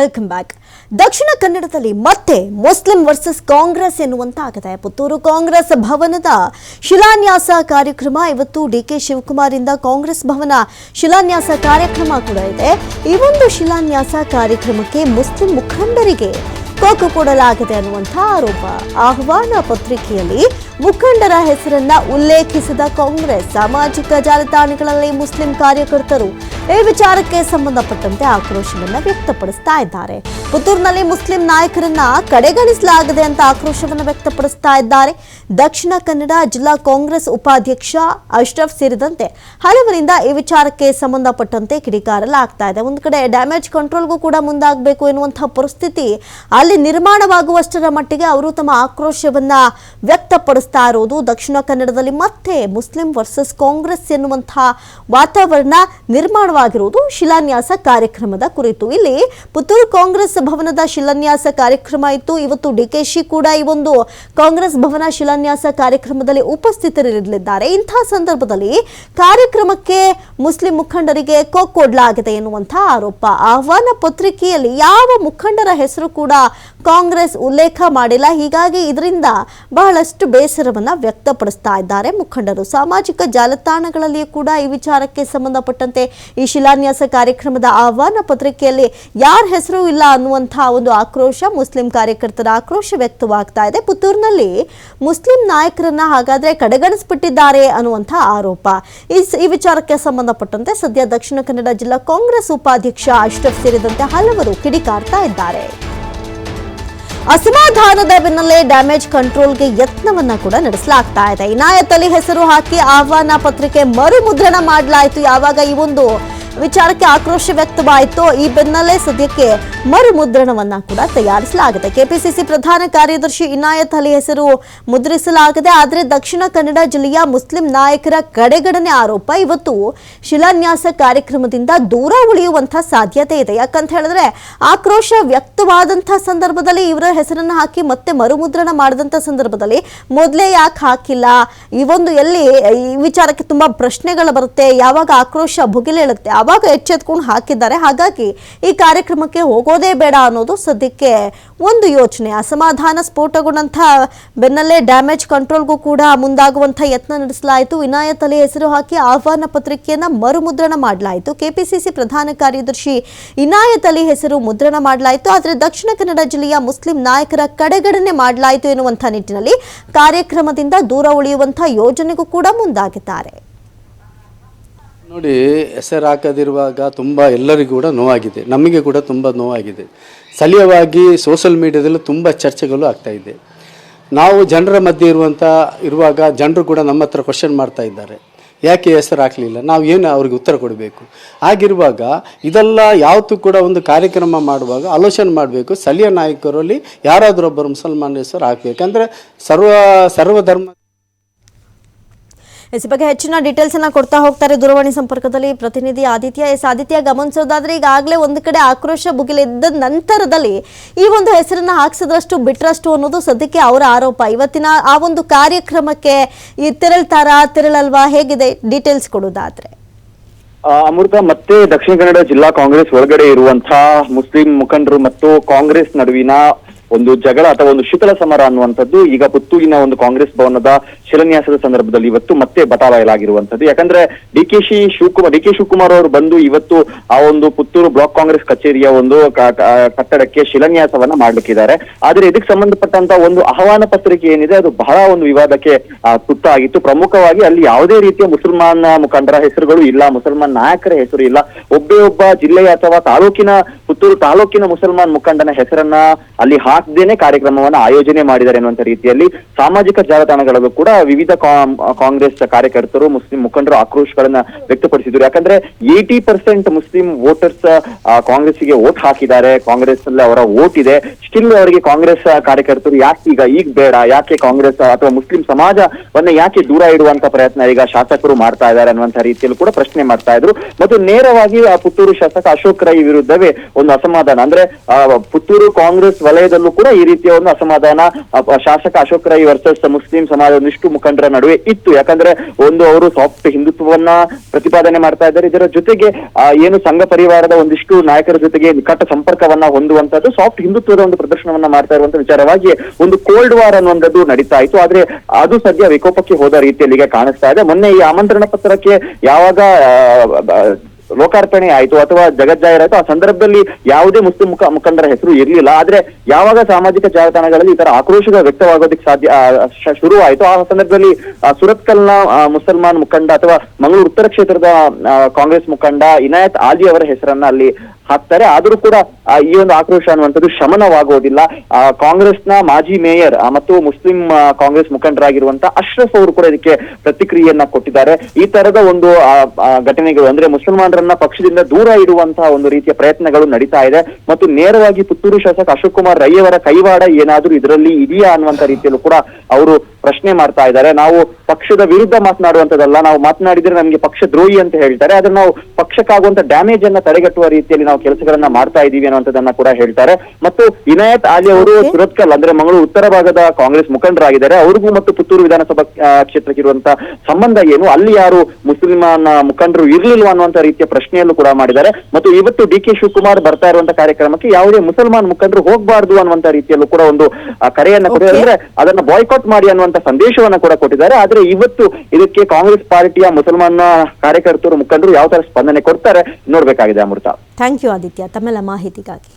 Welcome back ದಕ್ಷಿಣ ಕನ್ನಡದಲ್ಲಿ ಮತ್ತೆ ಮುಸ್ಲಿಂ ವರ್ಸಸ್ ಕಾಂಗ್ರೆಸ್ ಎನ್ನುವಂತಾಗಿದೆ. ಪುತ್ತೂರು ಕಾಂಗ್ರೆಸ್ ಭವನದ ಶಿಲಾನ್ಯಾಸ ಕಾರ್ಯಕ್ರಮ. ಇವತ್ತು ಡಿ ಕೆ ಶಿವಕುಮಾರ್ ಇಂದ ಕಾಂಗ್ರೆಸ್ ಭವನ ಶಿಲಾನ್ಯಾಸ ಕಾರ್ಯಕ್ರಮ ಕೂಡ ಇದೆ. ಈ ಒಂದು ಶಿಲಾನ್ಯಾಸ ಕಾರ್ಯಕ್ರಮಕ್ಕೆ ಮುಸ್ಲಿಂ ಮುಖಂಡರಿಗೆ ಕೊಕ್ಕು ಕೊಡಲಾಗಿದೆ ಅನ್ನುವಂಥ ಆರೋಪ. ಆಹ್ವಾನ ಪತ್ರಿಕೆಯಲ್ಲಿ ಮುಖಂಡರ ಹೆಸರನ್ನ ಉಲ್ಲೇಖಿಸಿದ ಕಾಂಗ್ರೆಸ್, ಸಾಮಾಜಿಕ ಜಾಲತಾಣಗಳಲ್ಲಿ ಮುಸ್ಲಿಂ ಕಾರ್ಯಕರ್ತರು ಈ ವಿಚಾರಕ್ಕೆ ಸಂಬಂಧಪಟ್ಟಂತೆ ಆಕ್ರೋಶವನ್ನು ವ್ಯಕ್ತಪಡಿಸ್ತಾ ಇದ್ದಾರೆ. ಪುತ್ತೂರಿನಲ್ಲಿ ಮುಸ್ಲಿಂ ನಾಯಕರನ್ನ ಕಡೆಗಣಿಸಲಾಗಿದೆ ಅಂತ ಆಕ್ರೋಶವನ್ನ ವ್ಯಕ್ತಪಡಿಸ್ತಾ ಇದ್ದಾರೆ. ದಕ್ಷಿಣ ಕನ್ನಡ ಜಿಲ್ಲಾ ಕಾಂಗ್ರೆಸ್ ಉಪಾಧ್ಯಕ್ಷ ಅಶ್ರಫ್ ಸೇರಿದಂತೆ ಹಲವರಿಂದ ಈ ವಿಚಾರಕ್ಕೆ ಸಂಬಂಧಪಟ್ಟಂತೆ ಕಿಡಿಕಾರಲಾಗ್ತಾ ಇದೆ. ಒಂದು ಕಡೆ ಡ್ಯಾಮೇಜ್ ಕಂಟ್ರೋಲ್ಗೂ ಕೂಡ ಮುಂದಾಗಬೇಕು ಎನ್ನುವಂತಹ ಪರಿಸ್ಥಿತಿ ಅಲ್ಲಿ ನಿರ್ಮಾಣವಾಗುವಷ್ಟರ ಮಟ್ಟಿಗೆ ಅವರು ತಮ್ಮ ಆಕ್ರೋಶವನ್ನ ವ್ಯಕ್ತಪಡಿಸ್ತಾ ಇರೋದು ದಕ್ಷಿಣ ಕನ್ನಡದಲ್ಲಿ ಮತ್ತೆ ಮುಸ್ಲಿಂ ವರ್ಸಸ್ ಕಾಂಗ್ರೆಸ್ ಎನ್ನುವಂತಹ ವಾತಾವರಣ ನಿರ್ಮಾಣವಾಗಿರುವುದು ಶಿಲಾನ್ಯಾಸ ಕಾರ್ಯಕ್ರಮದ ಕುರಿತು. ಇಲ್ಲಿ ಪುತ್ತೂರು ಕಾಂಗ್ರೆಸ್ ಭವನದ ಶಿಲಾನ್ಯಾಸ ಕಾರ್ಯಕ್ರಮ ಇತ್ತು. ಇವತ್ತು ಡಿಕೆಶಿ ಕೂಡ ಈ ಒಂದು ಕಾಂಗ್ರೆಸ್ ಭವನ ಶಿಲಾನ್ಯಾಸ ಕಾರ್ಯಕ್ರಮದಲ್ಲಿ ಉಪಸ್ಥಿತರಿರಲಿದ್ದಾರೆ. ಇಂತಹ ಸಂದರ್ಭದಲ್ಲಿ ಕಾರ್ಯಕ್ರಮಕ್ಕೆ ಮುಸ್ಲಿಂ ಮುಖಂಡರಿಗೆ ಕೊಕ್ಕೊಡ್ಲಾಗಿದೆ ಎನ್ನುವಂತಹ ಆರೋಪ. ಆಹ್ವಾನ ಪತ್ರಿಕೆಯಲ್ಲಿ ಯಾವ ಮುಖಂಡರ ಹೆಸರು ಕೂಡ ಕಾಂಗ್ರೆಸ್ ಉಲ್ಲೇಖ ಮಾಡಿಲ್ಲ. ಹೀಗಾಗಿ ಇದರಿಂದ ಬಹಳಷ್ಟು ಬೇಸರವನ್ನ ವ್ಯಕ್ತಪಡಿಸ್ತಾ ಇದ್ದಾರೆ. ಮುಖಂಡರು ಸಾಮಾಜಿಕ ಜಾಲತಾಣಗಳಲ್ಲಿಯೂ ಕೂಡ ಈ ವಿಚಾರಕ್ಕೆ ಸಂಬಂಧಪಟ್ಟಂತೆ ಈ ಶಿಲಾನ್ಯಾಸ ಕಾರ್ಯಕ್ರಮದ ಆಹ್ವಾನ ಪತ್ರಿಕೆಯಲ್ಲಿ ಯಾರ ಹೆಸರು ಇಲ್ಲ ಅನ್ನುವಂತಹ ಒಂದು ಆಕ್ರೋಶ ಮುಸ್ಲಿಂ ಕಾರ್ಯಕರ್ತರ ಆಕ್ರೋಶ ವ್ಯಕ್ತವಾಗ್ತಾ ಇದೆ. ಪುತ್ತೂರಿನಲ್ಲಿ ಮುಸ್ಲಿಂ ನಾಯಕರನ್ನ ಹಾಗಾದ್ರೆ ಕಡೆಗಣಿಸ್ಬಿಟ್ಟಿದ್ದಾರೆ ಅನ್ನುವಂತಹ ಆರೋಪ. ಈ ವಿಚಾರಕ್ಕೆ ಸಂಬಂಧಪಟ್ಟಂತೆ ಸದ್ಯ ದಕ್ಷಿಣ ಕನ್ನಡ ಜಿಲ್ಲಾ ಕಾಂಗ್ರೆಸ್ ಉಪಾಧ್ಯಕ್ಷ ಅಶ್ರಫ್ ಸೇರಿದಂತೆ ಹಲವರು ಕಿಡಿಕಾರ್ತಾ ಇದ್ದಾರೆ. ಅಸಮಾಧಾನದ ಬೆನ್ನಲ್ಲೇ ಡ್ಯಾಮೇಜ್ ಕಂಟ್ರೋಲ್ಗೆ ಯತ್ನವನ್ನ ಕೂಡ ನಡೆಸಲಾಗ್ತಾ ಇದೆ. ಇನಾಯತ್ ಅಲಿ ಹೆಸರು ಹಾಕಿ ಆಹ್ವಾನ ಪತ್ರಿಕೆ ಮರು ಮುದ್ರಣ ಮಾಡಲಾಯಿತು. ಯಾವಾಗ ಈ ಒಂದು ವಿಚಾರಕ್ಕೆ ಆಕ್ರೋಶ ವ್ಯಕ್ತವಾಯಿತು. ಈ ಬೆನ್ನಲ್ಲೇ ಸದ್ಯಕ್ಕೆ ಮರು ಮುದ್ರಣವನ್ನ ಕೂಡ ತಯಾರಿಸಲಾಗಿದೆ. ಕೆಪಿಸಿಸಿ ಪ್ರಧಾನ ಕಾರ್ಯದರ್ಶಿ ಇನಾಯತ್ ಅಲಿ ಹೆಸರು ಮುದ್ರಿಸಲಾಗಿದೆ. ಆದರೆ ದಕ್ಷಿಣ ಕನ್ನಡ ಜಿಲ್ಲೆಯ ಮುಸ್ಲಿಂ ನಾಯಕರ ಕಡೆಗಡನೆ ಆರೋಪ ಇವತ್ತು ಶಿಲಾನ್ಯಾಸ ಕಾರ್ಯಕ್ರಮದಿಂದ ದೂರ ಉಳಿಯುವಂತಹ ಸಾಧ್ಯತೆ ಇದೆ. ಯಾಕಂತ ಹೇಳಿದ್ರೆ ಆಕ್ರೋಶ ವ್ಯಕ್ತವಾದಂತಹ ಸಂದರ್ಭದಲ್ಲಿ ಇವರ ಹೆಸರನ್ನು ಹಾಕಿ ಮತ್ತೆ ಮರುಮುದ್ರಣ ಮಾಡಿದಂಥ ಸಂದರ್ಭದಲ್ಲಿ ಮೊದಲೇ ಯಾಕೆ ಹಾಕಿಲ್ಲ? ಈ ಒಂದು ಎಲ್ಲಿ ಈ ವಿಚಾರಕ್ಕೆ ತುಂಬಾ ಪ್ರಶ್ನೆಗಳು ಬರುತ್ತೆ. ಯಾವಾಗ ಆಕ್ರೋಶ ಭುಗಿಲೇಳುತ್ತೆ ಆವಾಗ ಎಚ್ಚೆತ್ಕೊಂಡು ಹಾಕಿದ್ದಾರೆ, ಹಾಗಾಗಿ ಈ ಕಾರ್ಯಕ್ರಮಕ್ಕೆ ಹೋಗೋದೇ ಬೇಡ ಅನ್ನೋದು ಸದ್ಯಕ್ಕೆ ಒಂದು ಯೋಚನೆ. ಅಸಮಾಧಾನ ಸ್ಫೋಟಗೊಂಡಂಥ ಬೆನ್ನಲ್ಲೇ ಡ್ಯಾಮೇಜ್ ಕಂಟ್ರೋಲ್ಗೂ ಕೂಡ ಮುಂದಾಗುವಂಥ ಯತ್ನ ನಡೆಸಲಾಯಿತು. ಇನಾಯತ್ ಅಲಿ ಹೆಸರು ಹಾಕಿ ಆಹ್ವಾನ ಪತ್ರಿಕೆಯನ್ನು ಮರುಮುದ್ರಣ ಮಾಡಲಾಯಿತು. ಕೆಪಿಸಿಸಿ ಪ್ರಧಾನ ಕಾರ್ಯದರ್ಶಿ ಇನಾಯತ್ ಅಲಿ ಹೆಸರು ಮುದ್ರಣ ಮಾಡಲಾಯಿತು. ಆದರೆ ದಕ್ಷಿಣ ಕನ್ನಡ ಜಿಲ್ಲೆಯ ಮುಸ್ಲಿಂ ನಾಯಕರ ಕಡೆಗಣನೆ ಮಾಡಲಾಯಿತು ಎನ್ನುವಂಥ ನಿಟ್ಟಿನಲ್ಲಿ ಕಾರ್ಯಕ್ರಮದಿಂದ ದೂರ ಉಳಿಯುವಂಥ ಯೋಜನೆಗೂ ಕೂಡ ಮುಂದಾಗಿದ್ದಾರೆ. ನೋಡಿ, ಹೆಸರು ಹಾಕದಿರುವಾಗ ತುಂಬ ಎಲ್ಲರಿಗೂ ಕೂಡ ನೋವಾಗಿದೆ. ನಮಗೆ ಕೂಡ ತುಂಬ ನೋವಾಗಿದೆ. ಸ್ಥಳೀಯವಾಗಿ ಸೋಷಲ್ ಮೀಡಿಯಾದಲ್ಲಿ ತುಂಬ ಚರ್ಚೆಗಳು ಆಗ್ತಾ ಇದೆ. ನಾವು ಜನರ ಮಧ್ಯೆ ಇರುವಂಥ ಇರುವಾಗ ಜನರು ಕೂಡ ನಮ್ಮ ಹತ್ರ ಕ್ವಶನ್ ಮಾಡ್ತಾ ಇದ್ದಾರೆ. ಯಾಕೆ ಹೆಸರು ಹಾಕಲಿಲ್ಲ? ನಾವು ಏನು ಅವ್ರಿಗೆ ಉತ್ತರ ಕೊಡಬೇಕು? ಆಗಿರುವಾಗ ಇದೆಲ್ಲ ಯಾವತ್ತೂ ಕೂಡ ಒಂದು ಕಾರ್ಯಕ್ರಮ ಮಾಡುವಾಗ ಆಲೋಚನೆ ಮಾಡಬೇಕು. ಸ್ಥಳೀಯ ನಾಯಕರಲ್ಲಿ ಯಾರಾದರೂ ಒಬ್ಬರು ಮುಸಲ್ಮಾನ ಹೆಸರು ಹಾಕಬೇಕಂದ್ರೆ ಸರ್ವ, ಸರ್ವಧರ್ಮ ಎಸ್ ಬಗ್ಗೆ ಹೆಚ್ಚಿನ ಡೀಟೇಲ್ಸ್ ಅನ್ನ ಕೊಡ್ತಾ ಹೋಗ್ತಾರೆ ದೂರವಾಣಿ ಸಂಪರ್ಕದಲ್ಲಿ ಪ್ರತಿನಿಧಿ ಆದಿತ್ಯ. ಎಸ್, ಆದಿತ್ಯ, ಗಮನಿಸೋದಾದ್ರೆ ಈಗಾಗಲೇ ಒಂದು ಕಡೆ ಆಕ್ರೋಶ ಭುಗಿಲಿದ್ದ ನಂತರದಲ್ಲಿ ಈ ಒಂದು ಹೆಸರನ್ನ ಹಾಕ್ಸಿದ್ರಷ್ಟು ಬಿಟ್ರಷ್ಟು ಅನ್ನೋದು ಸದ್ಯಕ್ಕೆ ಅವರ ಆರೋಪ. ಇವತ್ತಿನ ಆ ಒಂದು ಕಾರ್ಯಕ್ರಮಕ್ಕೆ ಈ ತೆರಳ್ತಾರಾ, ತೆರಳಲ್ವಾ, ಹೇಗಿದೆ? ಡೀಟೇಲ್ಸ್ ಕೊಡೋದಾದ್ರೆ. ಅಮೃತ, ಮತ್ತೆ ದಕ್ಷಿಣ ಕನ್ನಡ ಜಿಲ್ಲಾ ಕಾಂಗ್ರೆಸ್ ಒಳಗಡೆ ಇರುವಂತಹ ಮುಸ್ಲಿಂ ಮುಖಂಡರು ಮತ್ತು ಕಾಂಗ್ರೆಸ್ ನಡುವಿನ ಒಂದು ಜಗಳ ಅಥವಾ ಒಂದು ಶೀತಲ ಸಮರ ಅನ್ನುವಂಥದ್ದು ಈಗ ಪುತ್ತೂರಿನ ಒಂದು ಕಾಂಗ್ರೆಸ್ ಭವನದ ಶಿಲಾನ್ಯಾಸದ ಸಂದರ್ಭದಲ್ಲಿ ಇವತ್ತು ಮತ್ತೆ ಬಟಾಬಯಲಾಗಿರುವಂತದ್ದು ಯಾಕಂದ್ರೆ ಡಿ ಕೆ ಶಿ ಶಿವಕುಮಾರ್, ಡಿ ಕೆ ಶಿವಕುಮಾರ್ ಅವರು ಬಂದು ಇವತ್ತು ಆ ಒಂದು ಪುತ್ತೂರು ಬ್ಲಾಕ್ ಕಾಂಗ್ರೆಸ್ ಕಚೇರಿಯ ಒಂದು ಕಟ್ಟಡಕ್ಕೆ ಶಿಲಾನ್ಯಾಸವನ್ನ ಮಾಡ್ಲಿಕ್ಕಿದ್ದಾರೆ. ಆದ್ರೆ ಇದಕ್ಕೆ ಸಂಬಂಧಪಟ್ಟಂತ ಒಂದು ಆಹ್ವಾನ ಪತ್ರಿಕೆ ಏನಿದೆ, ಅದು ಬಹಳ ಒಂದು ವಿವಾದಕ್ಕೆ ತುತ್ತಾಗಿತ್ತು. ಪ್ರಮುಖವಾಗಿ ಅಲ್ಲಿ ಯಾವುದೇ ರೀತಿಯ ಮುಸಲ್ಮಾನ ಮುಖಂಡರ ಹೆಸರುಗಳು ಇಲ್ಲ, ಮುಸಲ್ಮಾನ್ ನಾಯಕರ ಹೆಸರು ಇಲ್ಲ. ಒಬ್ಬೇ ಒಬ್ಬ ಜಿಲ್ಲೆಯ ಅಥವಾ ತಾಲೂಕಿನ, ಪುತ್ತೂರು ತಾಲೂಕಿನ ಮುಸಲ್ಮಾನ್ ಮುಖಂಡನ ಹೆಸರನ್ನ ಅಲ್ಲಿ ಹಾಕದೇನೆ ಕಾರ್ಯಕ್ರಮವನ್ನ ಆಯೋಜನೆ ಮಾಡಿದ್ದಾರೆ ಅನ್ನುವಂತ ರೀತಿಯಲ್ಲಿ ಸಾಮಾಜಿಕ ಜಾಲತಾಣಗಳಲ್ಲೂ ಕೂಡ ವಿವಿಧ ಕಾಂಗ್ರೆಸ್ ಕಾರ್ಯಕರ್ತರು, ಮುಸ್ಲಿಂ ಮುಖಂಡರು ಆಕ್ರೋಶಗಳನ್ನ ವ್ಯಕ್ತಪಡಿಸಿದ್ರು. ಯಾಕಂದ್ರೆ ಏಟಿ ಪರ್ಸೆಂಟ್ ಮುಸ್ಲಿಂ ವೋಟರ್ಸ್ ಕಾಂಗ್ರೆಸ್ಗೆ ವೋಟ್ ಹಾಕಿದ್ದಾರೆ. ಕಾಂಗ್ರೆಸ್ ಅಲ್ಲಿ ಅವರ ವೋಟ್ ಇದೆ. ಸ್ಟಿಲ್ ಅವರಿಗೆ ಕಾಂಗ್ರೆಸ್ ಕಾರ್ಯಕರ್ತರು ಯಾಕೆ ಈಗ ಈಗ ಬೇಡ? ಯಾಕೆ ಕಾಂಗ್ರೆಸ್ ಅಥವಾ ಮುಸ್ಲಿಂ ಸಮಾಜವನ್ನ ಯಾಕೆ ದೂರ ಇಡುವಂತ ಪ್ರಯತ್ನ ಈಗ ಶಾಸಕರು ಮಾಡ್ತಾ ಇದ್ದಾರೆ ಅನ್ನುವಂತ ರೀತಿಯಲ್ಲಿ ಕೂಡ ಪ್ರಶ್ನೆ ಮಾಡ್ತಾ ಇದ್ರು. ಮತ್ತು ನೇರವಾಗಿ ಪುತ್ತೂರು ಶಾಸಕ ಅಶೋಕ್ ರೈ ವಿರುದ್ಧವೇ ಒಂದು ಅಸಮಾಧಾನ. ಅಂದ್ರೆ ಪುತ್ತೂರು ಕಾಂಗ್ರೆಸ್ ವಲಯದಲ್ಲೂ ಕೂಡ ಈ ರೀತಿಯ ಒಂದು ಅಸಮಾಧಾನ ಶಾಸಕ ಅಶೋಕ್ ರೈ ವರ್ಸಸ್ ಮುಸ್ಲಿಂ ಸಮಾಜ ಒಂದಿಷ್ಟು ಮುಖಂಡರ ನಡುವೆ ಇತ್ತು. ಯಾಕಂದ್ರೆ ಒಂದು ಅವರು ಸಾಫ್ಟ್ ಹಿಂದುತ್ವವನ್ನ ಪ್ರತಿಪಾದನೆ ಮಾಡ್ತಾ ಇದ್ದಾರೆ. ಇದರ ಜೊತೆಗೆ ಏನು ಸಂಘ ಪರಿವಾರದ ಒಂದಿಷ್ಟು ನಾಯಕರ ಜೊತೆಗೆ ನಿಕಟ ಸಂಪರ್ಕವನ್ನ ಹೊಂದುವಂತದ್ದು ಸಾಫ್ಟ್ ಹಿಂದುತ್ವದ ಒಂದು ಪ್ರದರ್ಶನವನ್ನ ಮಾಡ್ತಾ ಇರುವಂತ ವಿಚಾರವಾಗಿ ಒಂದು ಕೋಲ್ಡ್ ವಾರ್ ಅನ್ನುವಂಥದ್ದು ನಡೀತಾ ಇತ್ತು. ಆದ್ರೆ ಅದು ಸದ್ಯ ವಿಕೋಪಕ್ಕೆ ಹೋದ ರೀತಿಯಲ್ಲಿ ಕಾಣಿಸ್ತಾ ಇದೆ. ಮೊನ್ನೆ ಈ ಆಮಂತ್ರಣ ಪತ್ರಕ್ಕೆ ಯಾವಾಗ ಲೋಕಾರ್ಪಣೆ ಆಯ್ತು ಅಥವಾ ಜಗಜ್ಜಾಹೀರಾಯ್ತು ಆ ಸಂದರ್ಭದಲ್ಲಿ ಯಾವುದೇ ಮುಸ್ಲಿಂ ಮುಖ ಮುಖಂಡರ ಹೆಸರು ಇರಲಿಲ್ಲ. ಆದ್ರೆ ಯಾವಾಗ ಸಾಮಾಜಿಕ ಜಾಲತಾಣಗಳಲ್ಲಿ ಈ ತರ ಆಕ್ರೋಶ ವ್ಯಕ್ತವಾಗೋದಕ್ಕೆ ಸಾಧ್ಯ ಶುರು ಆಯ್ತು ಆ ಸಂದರ್ಭದಲ್ಲಿ ಸುರತ್ಕಲ್ನ ಮುಸಲ್ಮಾನ್ ಮುಖಂಡ ಅಥವಾ ಮಂಗಳೂರು ಉತ್ತರ ಕ್ಷೇತ್ರದ ಕಾಂಗ್ರೆಸ್ ಮುಖಂಡ ಇನಾಯತ್ ಆಲಿ ಅವರ ಹೆಸರನ್ನ ಅಲ್ಲಿ ಹಾಕ್ತಾರೆ. ಆದರೂ ಕೂಡ ಈ ಒಂದು ಆಕ್ರೋಶ ಅನ್ನುವಂಥದ್ದು ಶಮನವಾಗೋದಿಲ್ಲ. ಕಾಂಗ್ರೆಸ್ನ ಮಾಜಿ ಮೇಯರ್ ಮತ್ತು ಮುಸ್ಲಿಂ ಕಾಂಗ್ರೆಸ್ ಮುಖಂಡರಾಗಿರುವಂತ ಅಶ್ರಫ್ ಅವರು ಕೂಡ ಇದಕ್ಕೆ ಪ್ರತಿಕ್ರಿಯೆಯನ್ನ ಕೊಟ್ಟಿದ್ದಾರೆ. ಈ ತರದ ಒಂದು ಘಟನೆಗಳು ಅಂದ್ರೆ ಮುಸಲ್ಮಾನರನ್ನ ಪಕ್ಷದಿಂದ ದೂರ ಇಡುವಂತಹ ಒಂದು ರೀತಿಯ ಪ್ರಯತ್ನಗಳು ನಡೀತಾ ಇದೆ. ಮತ್ತು ನೇರವಾಗಿ ಪುತ್ತೂರು ಶಾಸಕ ಅಶೋಕ್ ಕುಮಾರ್ ರೈ ಕೈವಾಡ ಏನಾದರೂ ಇದರಲ್ಲಿ ಇದೆಯಾ ಅನ್ನುವಂತ ರೀತಿಯಲ್ಲೂ ಕೂಡ ಅವರು ಪ್ರಶ್ನೆ ಮಾಡ್ತಾ ಇದ್ದಾರೆ. ನಾವು ಪಕ್ಷದ ವಿರುದ್ಧ ಮಾತನಾಡುವಂತದಲ್ಲ ನಾವು ಮಾತನಾಡಿದ್ರೆ ನಮ್ಗೆ ಪಕ್ಷ ದ್ರೋಹಿ ಅಂತ ಹೇಳ್ತಾರೆ. ಆದ್ರೆ ನಾವು ಪಕ್ಷಕ್ಕಾಗುವಂತ ಡ್ಯಾಮೇಜ್ ಅನ್ನ ತಡೆಗಟ್ಟುವ ರೀತಿಯಲ್ಲಿ ನಾವು ಕೆಲಸಗಳನ್ನ ಮಾಡ್ತಾ ಇದೀವಿ ಅನ್ನುವಂಥದ್ದನ್ನ ಕೂಡ ಹೇಳ್ತಾರೆ. ಮತ್ತು ಇನಾಯತ್ ಆಲಿ ಅವರು ಸುರತ್ಕಲ್ ಅಂದ್ರೆ ಮಂಗಳೂರು ಉತ್ತರ ಭಾಗದ ಕಾಂಗ್ರೆಸ್ ಮುಖಂಡರಾಗಿದ್ದಾರೆ. ಅವ್ರಿಗೂ ಮತ್ತು ಪುತ್ತೂರು ವಿಧಾನಸಭಾ ಕ್ಷೇತ್ರಕ್ಕೆ ಇರುವಂತ ಸಂಬಂಧ ಏನು? ಅಲ್ಲಿ ಯಾರು ಮುಸ್ಲಿಮಾನ ಮುಖಂಡರು ಇರ್ಲಿಲ್ವಾ ಅನ್ನುವಂತ ರೀತಿಯ ಪ್ರಶ್ನೆಯನ್ನು ಕೂಡ ಮಾಡಿದ್ದಾರೆ. ಮತ್ತು ಇವತ್ತು ಡಿ ಕೆ ಶಿವಕುಮಾರ್ ಬರ್ತಾ ಇರುವಂತ ಕಾರ್ಯಕ್ರಮಕ್ಕೆ ಯಾವುದೇ ಮುಸಲ್ಮಾನ್ ಮುಖಂಡರು ಹೋಗಬಾರ್ದು ಅನ್ನುವಂತ ರೀತಿಯಲ್ಲೂ ಕೂಡ ಒಂದು ಕರೆಯನ್ನ ಕೊಟ್ಟಿದ್ದಾರೆ. ಅಂದ್ರೆ ಅದನ್ನ ಬಾಯ್ಕಾಟ್ ಮಾಡಿ ಅನ್ನುವಂತ ಸಂದೇಶವನ್ನ ಕೂಡ ಕೊಟ್ಟಿದ್ದಾರೆ. ಆದ್ರೆ ಇವತ್ತು ಇದಕ್ಕೆ ಕಾಂಗ್ರೆಸ್ ಪಾರ್ಟಿಯ ಮುಸಲ್ಮಾನ ಕಾರ್ಯಕರ್ತರು ಮುಖಂಡರು ಯಾವ ತರ ಸ್ಪಂದನೆ ಕೊಡ್ತಾರೆ ನೋಡ್ಬೇಕಾಗಿದೆ ಅಮೃತ. ಥ್ಯಾಂಕ್ ಯು ಆದಿತ್ಯ ತಮ್ಮೆಲ್ಲ ಮಾಹಿತಿಗಾಗಿ.